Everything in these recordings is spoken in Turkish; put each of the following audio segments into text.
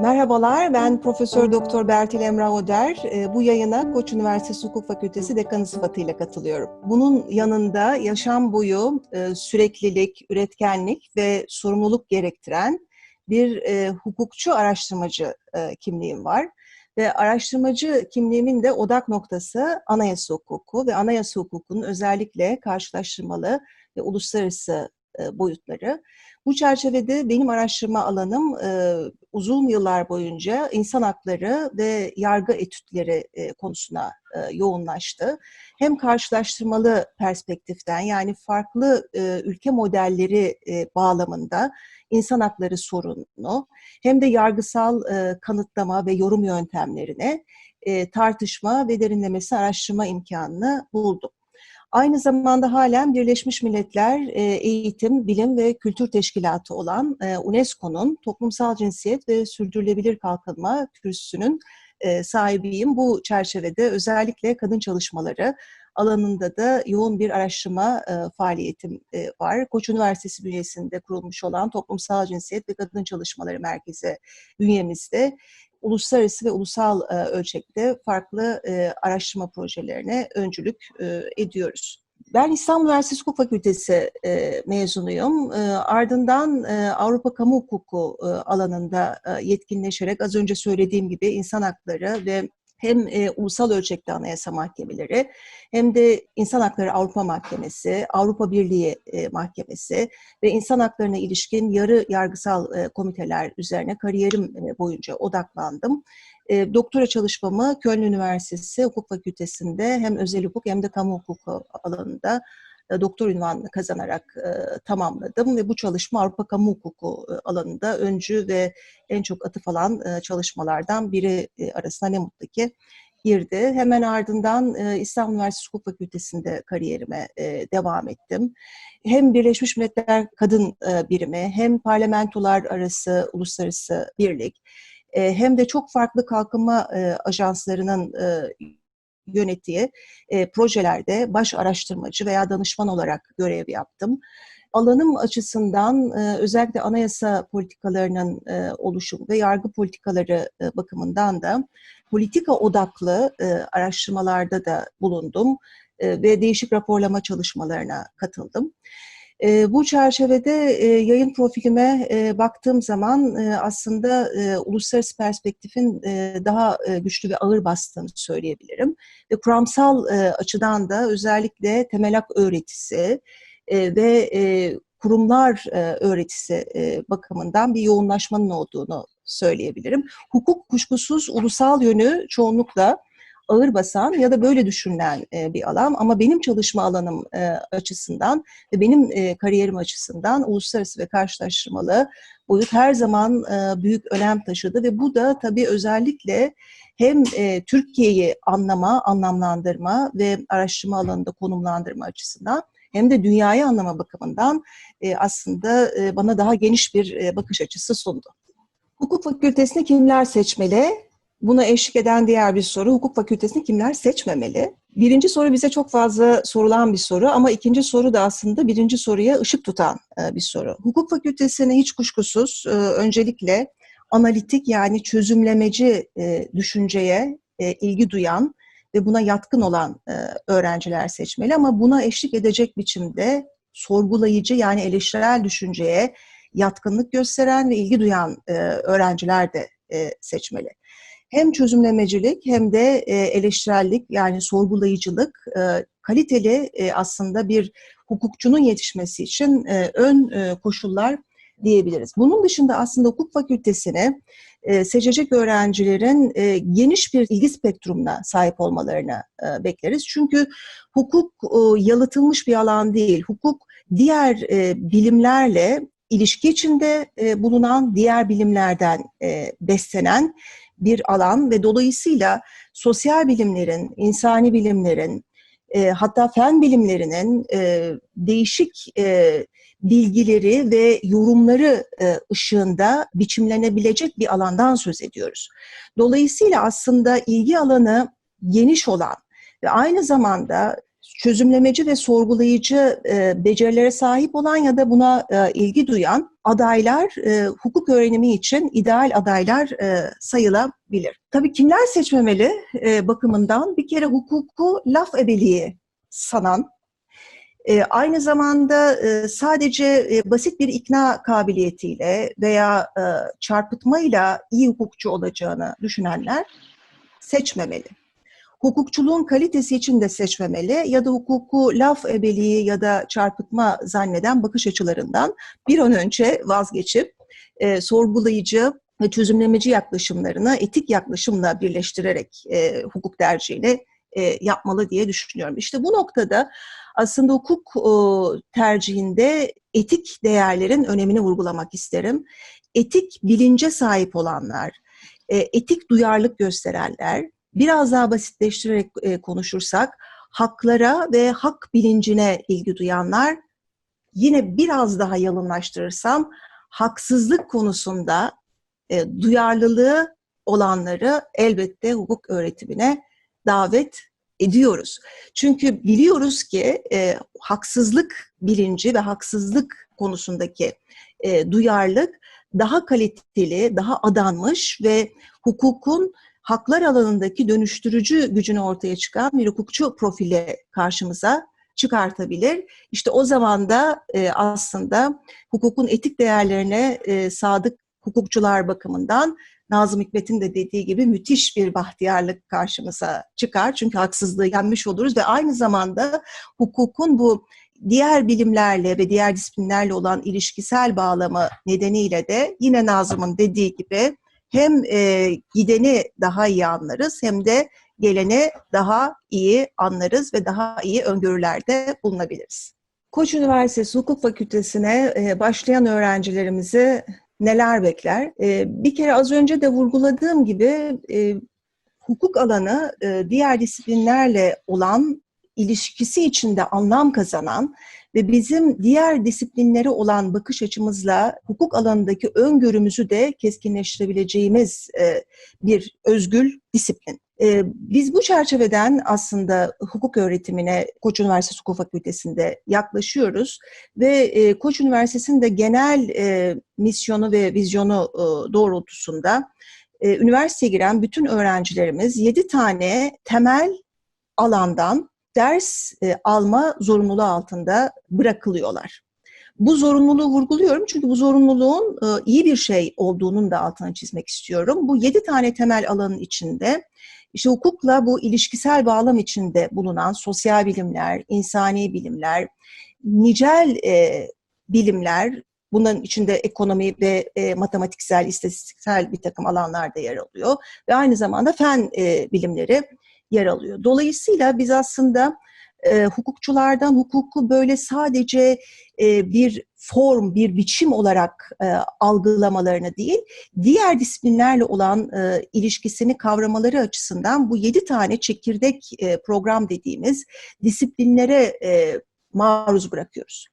Merhabalar, ben Profesör Doktor Bertil Emrah Oder. Ee, bu yayına Koç Üniversitesi Hukuk Fakültesi dekanı sıfatıyla katılıyorum. Bunun yanında yaşam boyu e, süreklilik, üretkenlik ve sorumluluk gerektiren bir e, hukukçu araştırmacı e, kimliğim var. Ve araştırmacı kimliğimin de odak noktası anayasa hukuku ve anayasa hukukunun özellikle karşılaştırmalı ve uluslararası boyutları. Bu çerçevede benim araştırma alanım e, uzun yıllar boyunca insan hakları ve yargı etütleri e, konusuna e, yoğunlaştı. Hem karşılaştırmalı perspektiften yani farklı e, ülke modelleri e, bağlamında insan hakları sorununu hem de yargısal e, kanıtlama ve yorum yöntemlerine e, tartışma ve derinlemesi araştırma imkanını buldum. Aynı zamanda halen Birleşmiş Milletler e, Eğitim, Bilim ve Kültür Teşkilatı olan e, UNESCO'nun Toplumsal Cinsiyet ve Sürdürülebilir Kalkınma Kürsüsü'nün e, sahibiyim. Bu çerçevede özellikle kadın çalışmaları alanında da yoğun bir araştırma faaliyetim var. Koç Üniversitesi bünyesinde kurulmuş olan Toplumsal Cinsiyet ve Kadın Çalışmaları Merkezi bünyemizde uluslararası ve ulusal e, ölçekte farklı e, araştırma projelerine öncülük e, ediyoruz. Ben İstanbul Üniversitesi Hukuk Fakültesi e, mezunuyum. E, ardından e, Avrupa Kamu Hukuku e, alanında e, yetkinleşerek az önce söylediğim gibi insan hakları ve hem e, ulusal ölçekte anayasa mahkemeleri hem de İnsan Hakları Avrupa Mahkemesi, Avrupa Birliği e, Mahkemesi ve insan haklarına ilişkin yarı yargısal e, komiteler üzerine kariyerim e, boyunca odaklandım. E, doktora çalışmamı Köln Üniversitesi Hukuk Fakültesi'nde hem özel hukuk hem de kamu hukuku alanında doktor ünvanını kazanarak e, tamamladım ve bu çalışma Avrupa Kamu Hukuku e, alanında öncü ve en çok atıf alan e, çalışmalardan biri e, arasına ne mutlu ki girdi. Hemen ardından e, İstanbul Üniversitesi Hukuk Fakültesi'nde kariyerime e, devam ettim. Hem Birleşmiş Milletler Kadın e, Birimi hem parlamentolar arası uluslararası birlik e, hem de çok farklı kalkınma e, ajanslarının e, yönettiği e, projelerde baş araştırmacı veya danışman olarak görev yaptım. Alanım açısından e, özellikle anayasa politikalarının e, oluşumu ve yargı politikaları e, bakımından da politika odaklı e, araştırmalarda da bulundum e, ve değişik raporlama çalışmalarına katıldım. E, bu çerçevede e, yayın profilime e, baktığım zaman e, aslında e, uluslararası perspektifin e, daha e, güçlü ve ağır bastığını söyleyebilirim. Ve kuramsal e, açıdan da özellikle temel hak öğretisi e, ve e, kurumlar e, öğretisi e, bakımından bir yoğunlaşmanın olduğunu söyleyebilirim. Hukuk kuşkusuz ulusal yönü çoğunlukla ağır basan ya da böyle düşünülen e, bir alan ama benim çalışma alanım e, açısından ve benim e, kariyerim açısından uluslararası ve karşılaştırmalı boyut her zaman e, büyük önem taşıdı ve bu da tabii özellikle hem e, Türkiye'yi anlama, anlamlandırma ve araştırma alanında konumlandırma açısından hem de dünyayı anlama bakımından e, aslında e, bana daha geniş bir e, bakış açısı sundu. Hukuk fakültesini kimler seçmeli? Buna eşlik eden diğer bir soru, hukuk fakültesini kimler seçmemeli? Birinci soru bize çok fazla sorulan bir soru ama ikinci soru da aslında birinci soruya ışık tutan e, bir soru. Hukuk fakültesine hiç kuşkusuz e, öncelikle analitik yani çözümlemeci e, düşünceye ilgi duyan ve buna yatkın olan öğrenciler seçmeli ama buna eşlik edecek biçimde sorgulayıcı yani eleştirel düşünceye yatkınlık gösteren ve ilgi duyan öğrenciler de seçmeli hem çözümlemecilik hem de e, eleştirellik yani sorgulayıcılık e, kaliteli e, aslında bir hukukçunun yetişmesi için ön koşullar diyebiliriz. Bunun dışında aslında hukuk fakültesine seçecek öğrencilerin geniş bir ilgi spektrumuna sahip olmalarını bekleriz. Çünkü hukuk yalıtılmış bir alan değil. Hukuk diğer bilimlerle ilişki içinde bulunan diğer bilimlerden beslenen bir alan ve dolayısıyla sosyal bilimlerin, insani bilimlerin, e, hatta fen bilimlerinin e, değişik e, bilgileri ve yorumları e, ışığında biçimlenebilecek bir alandan söz ediyoruz. Dolayısıyla aslında ilgi alanı geniş olan ve aynı zamanda çözümlemeci ve sorgulayıcı e, becerilere sahip olan ya da buna e, ilgi duyan adaylar e, hukuk öğrenimi için ideal adaylar sayılabilir. Tabii kimler seçmemeli bakımından bir kere hukuku laf ebeliği sanan, aynı zamanda sadece basit bir ikna kabiliyetiyle veya e, çarpıtmayla iyi hukukçu olacağını düşünenler seçmemeli hukukçuluğun kalitesi için de seçmemeli ya da hukuku laf ebeliği ya da çarpıtma zanneden bakış açılarından bir an önce vazgeçip e, sorgulayıcı ve çözümlemeci yaklaşımlarını etik yaklaşımla birleştirerek e, hukuk tercihini e, yapmalı diye düşünüyorum. İşte bu noktada aslında hukuk e, tercihinde etik değerlerin önemini vurgulamak isterim. Etik bilince sahip olanlar, e, etik duyarlılık gösterenler, biraz daha basitleştirerek e, konuşursak haklara ve hak bilincine ilgi duyanlar yine biraz daha yalınlaştırırsam haksızlık konusunda e, duyarlılığı olanları elbette hukuk öğretimine davet ediyoruz. Çünkü biliyoruz ki e, haksızlık bilinci ve haksızlık konusundaki e, duyarlılık daha kaliteli, daha adanmış ve hukukun haklar alanındaki dönüştürücü gücünü ortaya çıkan bir hukukçu profili karşımıza çıkartabilir. İşte o zaman da e, aslında hukukun etik değerlerine e, sadık hukukçular bakımından Nazım Hikmet'in de dediği gibi müthiş bir bahtiyarlık karşımıza çıkar. Çünkü haksızlığı yenmiş oluruz ve aynı zamanda hukukun bu diğer bilimlerle ve diğer disiplinlerle olan ilişkisel bağlamı nedeniyle de yine Nazım'ın dediği gibi hem e, gideni daha iyi anlarız hem de geleni daha iyi anlarız ve daha iyi öngörülerde bulunabiliriz. Koç Üniversitesi Hukuk Fakültesine e, başlayan öğrencilerimizi neler bekler? E, bir kere az önce de vurguladığım gibi e, hukuk alanı diğer disiplinlerle olan ilişkisi içinde anlam kazanan ve bizim diğer disiplinlere olan bakış açımızla hukuk alanındaki öngörümüzü de keskinleştirebileceğimiz e, bir özgül disiplin. E, biz bu çerçeveden aslında hukuk öğretimine Koç Üniversitesi Hukuk Fakültesi'nde yaklaşıyoruz ve e, Koç Üniversitesi'nin de genel misyonu ve vizyonu doğrultusunda üniversiteye giren bütün öğrencilerimiz 7 tane temel alandan ders e, alma zorunluluğu altında bırakılıyorlar. Bu zorunluluğu vurguluyorum çünkü bu zorunluluğun e, iyi bir şey olduğunun da altını çizmek istiyorum. Bu yedi tane temel alanın içinde işte hukukla bu ilişkisel bağlam içinde bulunan sosyal bilimler, insani bilimler, nicel e, bilimler, bunların içinde ekonomi ve e, matematiksel, istatistiksel bir takım alanlarda yer alıyor ve aynı zamanda fen e, bilimleri yer alıyor. Dolayısıyla biz aslında e, hukukçulardan hukuku böyle sadece e, bir form, bir biçim olarak e, algılamalarını değil, diğer disiplinlerle olan e, ilişkisini kavramaları açısından bu yedi tane çekirdek e, program dediğimiz disiplinlere e, maruz bırakıyoruz.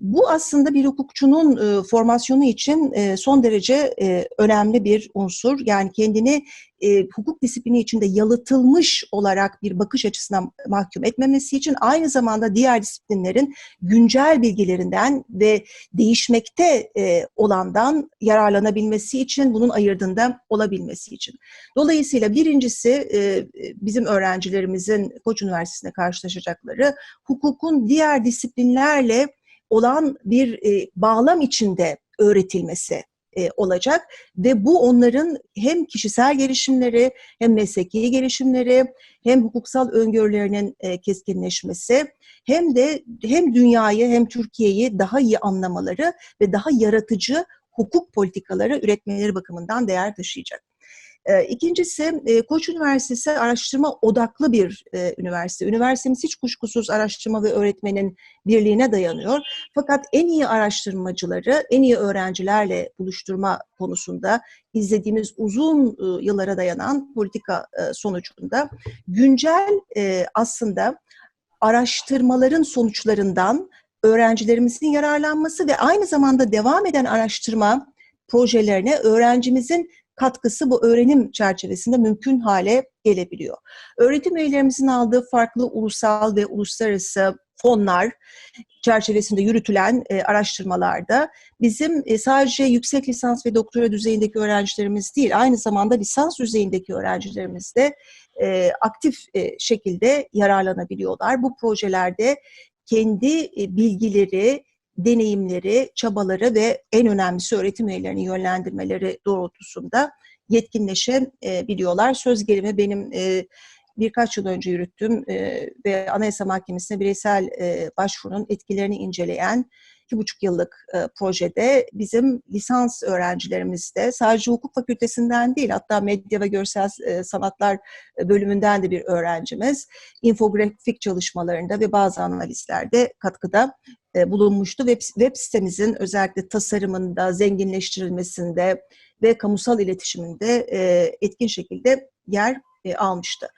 Bu aslında bir hukukçunun e, formasyonu için e, son derece e, önemli bir unsur. Yani kendini e, hukuk disiplini içinde yalıtılmış olarak bir bakış açısına mahkum etmemesi için aynı zamanda diğer disiplinlerin güncel bilgilerinden ve değişmekte e, olandan yararlanabilmesi için, bunun ayırdığında olabilmesi için. Dolayısıyla birincisi e, bizim öğrencilerimizin Koç Üniversitesi'nde karşılaşacakları hukukun diğer disiplinlerle olan bir e, bağlam içinde öğretilmesi e, olacak ve bu onların hem kişisel gelişimleri hem mesleki gelişimleri hem hukuksal öngörülerinin e, keskinleşmesi hem de hem dünyayı hem Türkiye'yi daha iyi anlamaları ve daha yaratıcı hukuk politikaları üretmeleri bakımından değer taşıyacak. E, ikincisi e, Koç Üniversitesi araştırma odaklı bir e, üniversite. Üniversitemiz hiç kuşkusuz araştırma ve öğretmenin birliğine dayanıyor. Fakat en iyi araştırmacıları, en iyi öğrencilerle buluşturma konusunda izlediğimiz uzun yıllara dayanan politika sonucunda güncel aslında araştırmaların sonuçlarından öğrencilerimizin yararlanması ve aynı zamanda devam eden araştırma projelerine öğrencimizin katkısı bu öğrenim çerçevesinde mümkün hale gelebiliyor. Öğretim üyelerimizin aldığı farklı ulusal ve uluslararası fonlar çerçevesinde yürütülen e, araştırmalarda bizim e, sadece yüksek lisans ve doktora düzeyindeki öğrencilerimiz değil, aynı zamanda lisans düzeyindeki öğrencilerimiz de e, aktif e, şekilde yararlanabiliyorlar. Bu projelerde kendi e, bilgileri, deneyimleri, çabaları ve en önemlisi öğretim üyelerinin yönlendirmeleri doğrultusunda yetkinleşebiliyorlar. Söz gelimi benim e, birkaç yıl önce yürüttüm e, ve Anayasa Mahkemesi'ne bireysel e, başvurunun etkilerini inceleyen iki buçuk yıllık e, projede bizim lisans öğrencilerimiz de sadece hukuk fakültesinden değil hatta medya ve görsel e, sanatlar bölümünden de bir öğrencimiz infografik çalışmalarında ve bazı analizlerde katkıda e, bulunmuştu. Web, web sitemizin özellikle tasarımında, zenginleştirilmesinde ve kamusal iletişiminde e, etkin şekilde yer e, almıştı.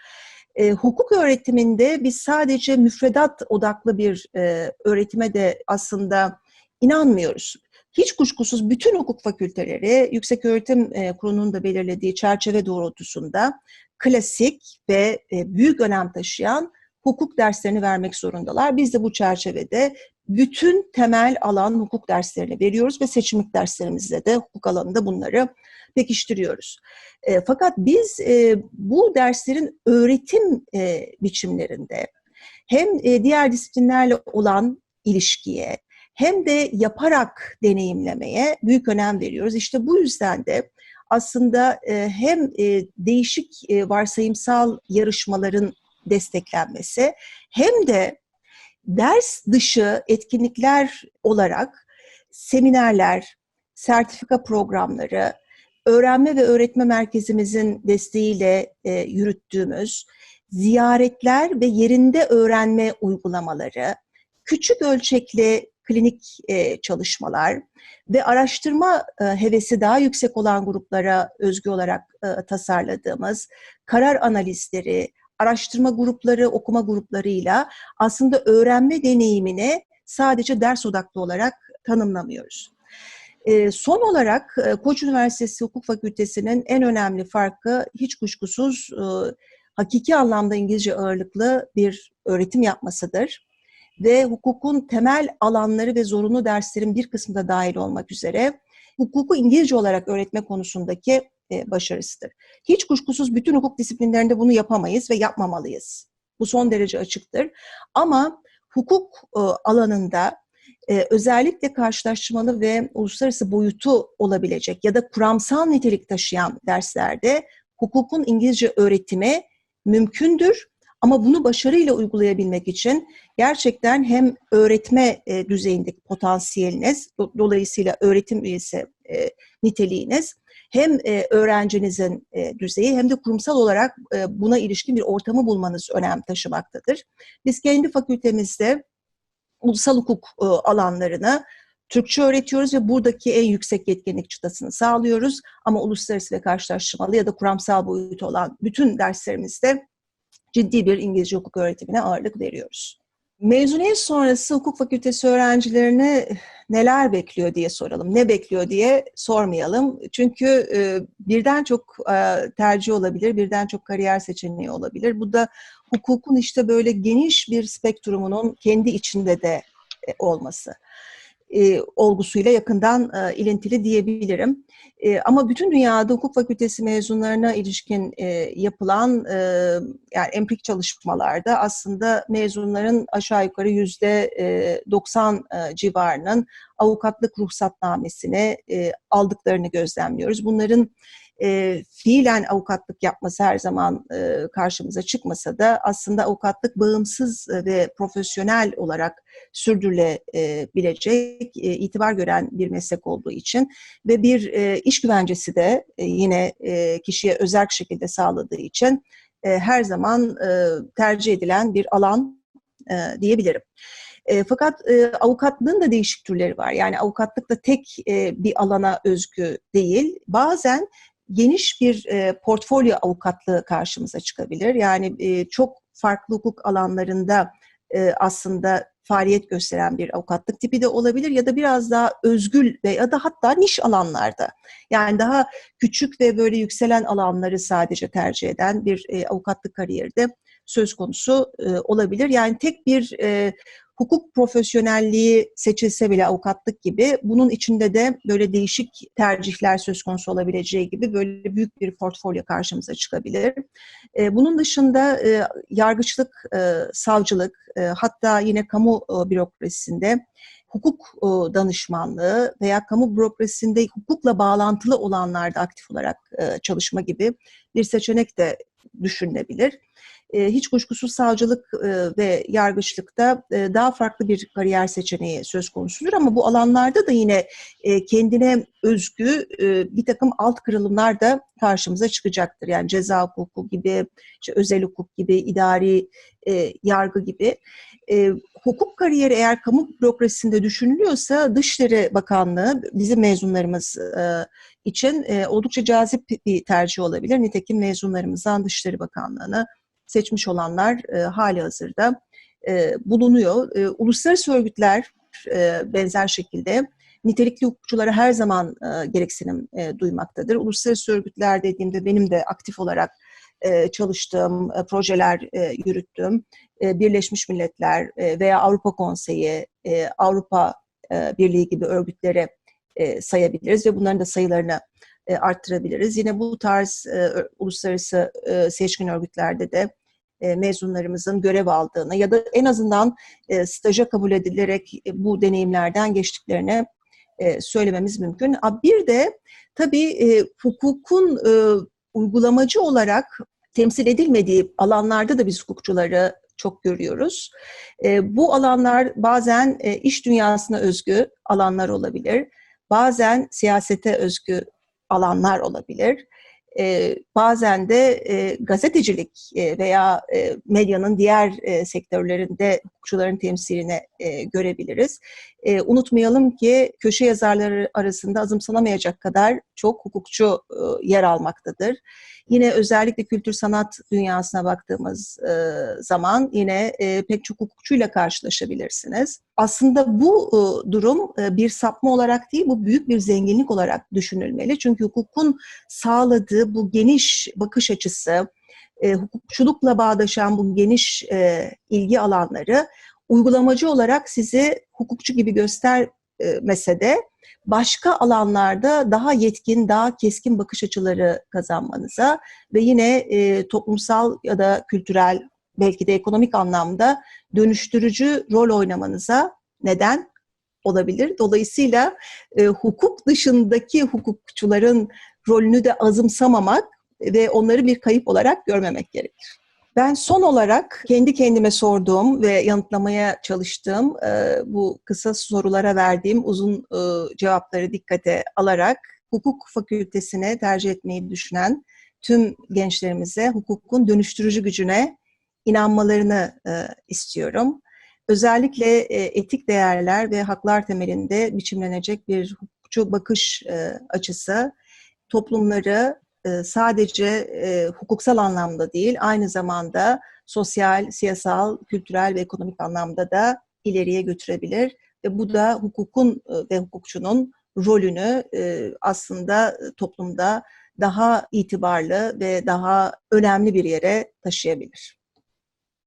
E, hukuk öğretiminde biz sadece müfredat odaklı bir e, öğretime de aslında inanmıyoruz. Hiç kuşkusuz bütün hukuk fakülteleri Yüksek Öğretim e, Kurulu'nun da belirlediği çerçeve doğrultusunda klasik ve e, büyük önem taşıyan hukuk derslerini vermek zorundalar. Biz de bu çerçevede bütün temel alan hukuk derslerini veriyoruz ve seçimlik derslerimizde de hukuk alanında bunları pekiştiriyoruz. E, fakat biz e, bu derslerin öğretim e, biçimlerinde hem e, diğer disiplinlerle olan ilişkiye hem de yaparak deneyimlemeye büyük önem veriyoruz. İşte bu yüzden de aslında e, hem e, değişik e, varsayımsal yarışmaların desteklenmesi hem de ders dışı etkinlikler olarak seminerler, sertifika programları, öğrenme ve öğretme merkezimizin desteğiyle e, yürüttüğümüz ziyaretler ve yerinde öğrenme uygulamaları, küçük ölçekli klinik e, çalışmalar ve araştırma e, hevesi daha yüksek olan gruplara özgü olarak e, tasarladığımız karar analizleri, araştırma grupları, okuma gruplarıyla aslında öğrenme deneyimini sadece ders odaklı olarak tanımlamıyoruz. E, son olarak e, Koç Üniversitesi Hukuk Fakültesi'nin en önemli farkı hiç kuşkusuz e, hakiki anlamda İngilizce ağırlıklı bir öğretim yapmasıdır. Ve hukukun temel alanları ve zorunlu derslerin bir kısmı da dahil olmak üzere hukuku İngilizce olarak öğretme konusundaki e, başarısıdır. Hiç kuşkusuz bütün hukuk disiplinlerinde bunu yapamayız ve yapmamalıyız. Bu son derece açıktır. Ama hukuk alanında e, özellikle karşılaştırmalı ve uluslararası boyutu olabilecek ya da kuramsal nitelik taşıyan derslerde hukukun İngilizce öğretimi mümkündür. Ama bunu başarıyla uygulayabilmek için gerçekten hem öğretme e, düzeyindeki potansiyeliniz, dolayısıyla öğretim üyesi e, niteliğiniz hem e, öğrencinizin e, düzeyi hem de kurumsal olarak e, buna ilişkin bir ortamı bulmanız önem taşımaktadır. Biz kendi fakültemizde ulusal hukuk e, alanlarını Türkçe öğretiyoruz ve buradaki en yüksek yetkinlik çıtasını sağlıyoruz. Ama uluslararası ve karşılaştırmalı ya da kuramsal boyutu olan bütün derslerimizde ciddi bir İngilizce hukuk öğretimine ağırlık veriyoruz. Mezuniyet sonrası hukuk fakültesi öğrencilerine neler bekliyor diye soralım. Ne bekliyor diye sormayalım. Çünkü e, birden çok e, tercih olabilir, birden çok kariyer seçeneği olabilir. Bu da hukukun işte böyle geniş bir spektrumunun kendi içinde de e, olması e, olgusuyla yakından e, ilintili diyebilirim. E, ama bütün dünyada hukuk fakültesi mezunlarına ilişkin e, yapılan e, yani empirik çalışmalarda aslında mezunların aşağı yukarı yüzde e, 90 e, civarının avukatlık ruhsatnamesini e, aldıklarını gözlemliyoruz. Bunların e, fiilen avukatlık yapması her zaman e, karşımıza çıkmasa da aslında avukatlık bağımsız ve profesyonel olarak sürdürülebilecek, e, itibar gören bir meslek olduğu için ve bir e, iş güvencesi de e, yine e, kişiye özel şekilde sağladığı için e, her zaman tercih edilen bir alan diyebilirim. Fakat avukatlığın da değişik türleri var. Yani avukatlık da tek bir alana özgü değil. Bazen geniş bir e, portfolyo avukatlığı karşımıza çıkabilir. Yani çok farklı hukuk alanlarında aslında faaliyet gösteren bir avukatlık tipi de olabilir ya da biraz daha özgül ve ya da hatta niş alanlarda yani daha küçük ve böyle yükselen alanları sadece tercih eden bir e, avukatlık kariyeri de söz konusu e, olabilir. Yani tek bir e, hukuk profesyonelliği seçilse bile avukatlık gibi bunun içinde de böyle değişik tercihler söz konusu olabileceği gibi böyle büyük bir portfolyo karşımıza çıkabilir. E, bunun dışında e, yargıçlık, e, savcılık hatta yine kamu bürokrasisinde hukuk danışmanlığı veya kamu bürokrasisinde hukukla bağlantılı olanlarda aktif olarak çalışma gibi bir seçenek de düşünülebilir. E, hiç kuşkusuz savcılık e, ve yargıçlıkta e, daha farklı bir kariyer seçeneği söz konusudur ama bu alanlarda da yine kendine özgü bir takım alt kırılımlar da karşımıza çıkacaktır. Yani ceza hukuku gibi, işte özel hukuk gibi, idari yargı gibi. Hukuk kariyeri eğer kamu bürokrasisinde düşünülüyorsa Dışişleri Bakanlığı bizim mezunlarımız için oldukça cazip bir tercih olabilir. Nitekim mezunlarımızdan Dışişleri Bakanlığı'nı seçmiş olanlar e, hali hazırda e, bulunuyor. E, uluslararası örgütler e, benzer şekilde nitelikli hukukçulara her zaman e, gereksinim e, duymaktadır. Uluslararası örgütler dediğimde benim de aktif olarak e, çalıştığım, e, projeler e, yürüttüm. E, Birleşmiş Milletler e, veya Avrupa Konseyi, e, Avrupa e, Birliği gibi örgütlere e, sayabiliriz ve bunların da sayılarını e, arttırabiliriz. Yine bu tarz e, uluslararası e, seçkin örgütlerde de mezunlarımızın görev aldığını ya da en azından e, staja kabul edilerek e, bu deneyimlerden geçtiklerini e, söylememiz mümkün. Bir de tabii e, hukukun e, uygulamacı olarak temsil edilmediği alanlarda da biz hukukçuları çok görüyoruz. E, bu alanlar bazen e, iş dünyasına özgü alanlar olabilir. Bazen siyasete özgü alanlar olabilir. E, bazen de e, gazetecilik e, veya e, medyanın diğer e, sektörlerinde hukukçuların temsilini e, görebiliriz. E, unutmayalım ki köşe yazarları arasında azımsanamayacak kadar çok hukukçu e, yer almaktadır. Yine özellikle kültür sanat dünyasına baktığımız e, zaman yine e, pek çok hukukçuyla karşılaşabilirsiniz. Aslında bu e, durum e, bir sapma olarak değil, bu büyük bir zenginlik olarak düşünülmeli. Çünkü hukukun sağladığı bu geniş bakış açısı, e, hukukçulukla bağdaşan bu geniş e, ilgi alanları uygulamacı olarak sizi hukukçu gibi göstermese de başka alanlarda daha yetkin, daha keskin bakış açıları kazanmanıza ve yine e, toplumsal ya da kültürel belki de ekonomik anlamda dönüştürücü rol oynamanıza neden olabilir. Dolayısıyla e, hukuk dışındaki hukukçuların rolünü de azımsamamak ve onları bir kayıp olarak görmemek gerekir. Ben son olarak kendi kendime sorduğum ve yanıtlamaya çalıştığım e, bu kısa sorulara verdiğim uzun e, cevapları dikkate alarak hukuk fakültesine tercih etmeyi düşünen tüm gençlerimize hukukun dönüştürücü gücüne inanmalarını e, istiyorum. Özellikle etik değerler ve haklar temelinde biçimlenecek bir hukukçu bakış açısı toplumları sadece e, hukuksal anlamda değil, aynı zamanda sosyal, siyasal, kültürel ve ekonomik anlamda da ileriye götürebilir. Ve bu da hukukun e, ve hukukçunun rolünü aslında toplumda daha itibarlı ve daha önemli bir yere taşıyabilir.